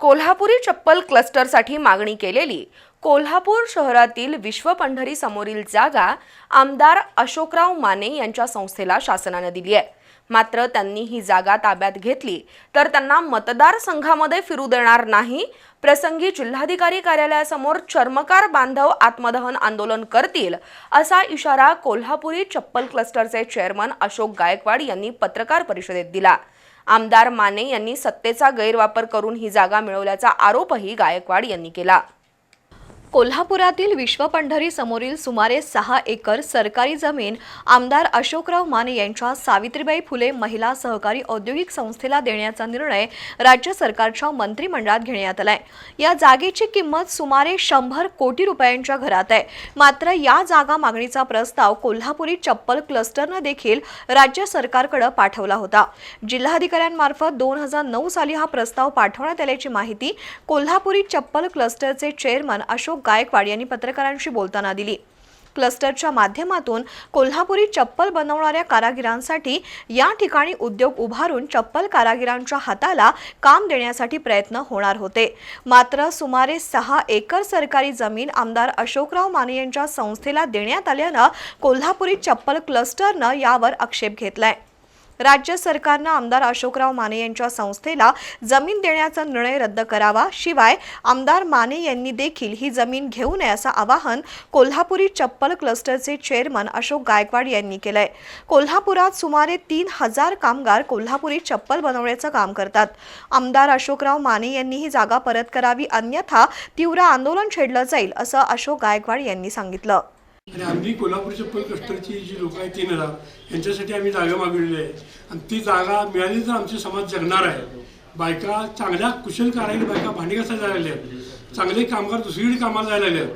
कोल्हापुरी चप्पल क्लस्टरसाठी मागणी केलेली. कोल्हापूर शहरातील विश्व पंढरी समोरील जागा आमदार अशोकराव माने यांच्या संस्थेला शासनानं दिली आहे. मात्र त्यांनी ही जागा ताब्यात घेतली तर त्यांना मतदारसंघामध्ये फिरू देणार नाही. प्रसंगी जिल्हाधिकारी कार्यालयासमोर चर्मकार बांधव आत्मदहन आंदोलन करतील असा इशारा कोल्हापुरी चप्पल क्लस्टरचे चेअरमन अशोक गायकवाड यांनी पत्रकार परिषदेत दिला. आमदार माने यांनी सत्तेचा गैरवापर करून ही जागा मिळवल्याचा आरोपही गायकवाड यांनी केला. कोल्हापुरातील विश्वपंढरी समोरील सुमारे सहा एकर सरकारी जमीन आमदार अशोकराव माने यांच्या सावित्रीबाई फुले महिला सहकारी औद्योगिक संस्थेला देण्याचा निर्णय राज्य सरकारच्या मंत्रिमंडळात घेण्यात आलाय. या जागेची किंमत सुमारे शंभर कोटी रुपयांच्या घरात आहे. मात्र या जागा मागणीचा प्रस्ताव कोल्हापुरी चप्पल क्लस्टरनं देखील राज्य सरकारकडे पाठवला होता. जिल्हाधिकाऱ्यांमार्फत दोन हजार नऊ साली हा प्रस्ताव पाठवण्यात आल्याची माहिती कोल्हापुरी चप्पल क्लस्टरचे चेअरमन अशोक गायकवाड यांनी पत्रकारांशी बोलताना दिली. क्लस्टरच्या माध्यमातून कोल्हापुरी चप्पल बनवणाऱ्या कारागिरांसाठी या ठिकाणी उद्योग उभारून चप्पल कारागिरांच्या हाताला काम देण्यासाठी प्रयत्न होणार होते. मात्र सुमारे सहा एकर सरकारी जमीन आमदार अशोकराव माने यांच्या संस्थेला देण्यात आल्यानं कोल्हापुरी चप्पल क्लस्टरनं यावर आक्षेप घेतलाय. राज्य सरकारनं आमदार अशोकराव माने यांच्या संस्थेला जमीन देण्याचा निर्णय रद्द करावा. शिवाय आमदार माने यांनी देखील ही जमीन घेऊ नये असं आवाहन कोल्हापुरी चप्पल क्लस्टरचे चेअरमन अशोक गायकवाड यांनी केलंय. कोल्हापुरात सुमारे तीन हजार कामगार कोल्हापुरी चप्पल बनवण्याचं काम करतात. आमदार अशोकराव माने यांनी ही जागा परत करावी अन्यथा तीव्र आंदोलन छेडलं जाईल असं अशोक गायकवाड यांनी सांगितलं. आणि आम्ही कोल्हापूरच्या चप्पल क्लस्टरची जी लोक आहेत तीन हजार यांच्यासाठी आम्ही जागा मागवलेली आहे. आणि ती जागा मिळाली तर आमचे समाज जगणार आहे. बायका चांगल्या कुशल कारागीर बायका भांडी घासायला जायला आहेत. चांगले कामगार दुसरीकडे कामाला जायला आहेत.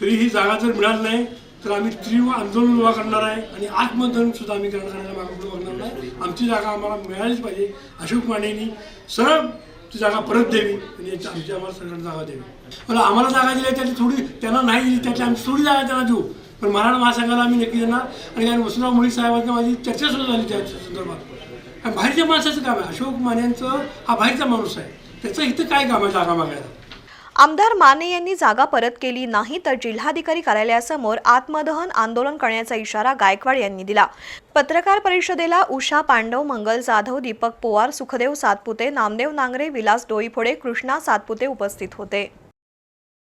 तरी ही जागा जर मिळाली नाही तर आम्ही तीव्र आंदोलन उभा करणार आहे आणि आत्मधन सुद्धा आम्ही करणार मागे करणार नाही. आमची जागा आम्हाला मिळालीच पाहिजे. अशोक मानेनी सरळ ती जागा परत द्यावी आणि आमची आम्हाला सरकार जागा द्यावी. पण आम्हाला जागा दिली आहे, त्याची थोडी त्यांना नाही दिली त्याची आम्ही थोडी जागा त्यांना देऊ. पण मराठा महासंघाला आम्ही नक्की देणार. आणि कारण वसुराव मुळी साहेबांना माझी चर्चा सुद्धा झाली त्या संदर्भात. आणि बाहेरच्या माणसाचं काम आहे. अशोक मानेंचं हा बाहेरचा माणूस आहे. त्याचं इथं काय काम आहे जागा मागायला? आमदार माने यांनी जागा परत केली नाही तर जिल्हाधिकारी कार्यालयासमोर आत्मदहन आंदोलन करण्याचा इशारा गायकवाड यांनी दिला. पत्रकार परिषदेला उषा पांडव मंगल जाधव दीपक पोवार सुखदेव सातपुते नामदेव नांगरे विलास डोईफोडे कृष्णा सातपुते उपस्थित होते.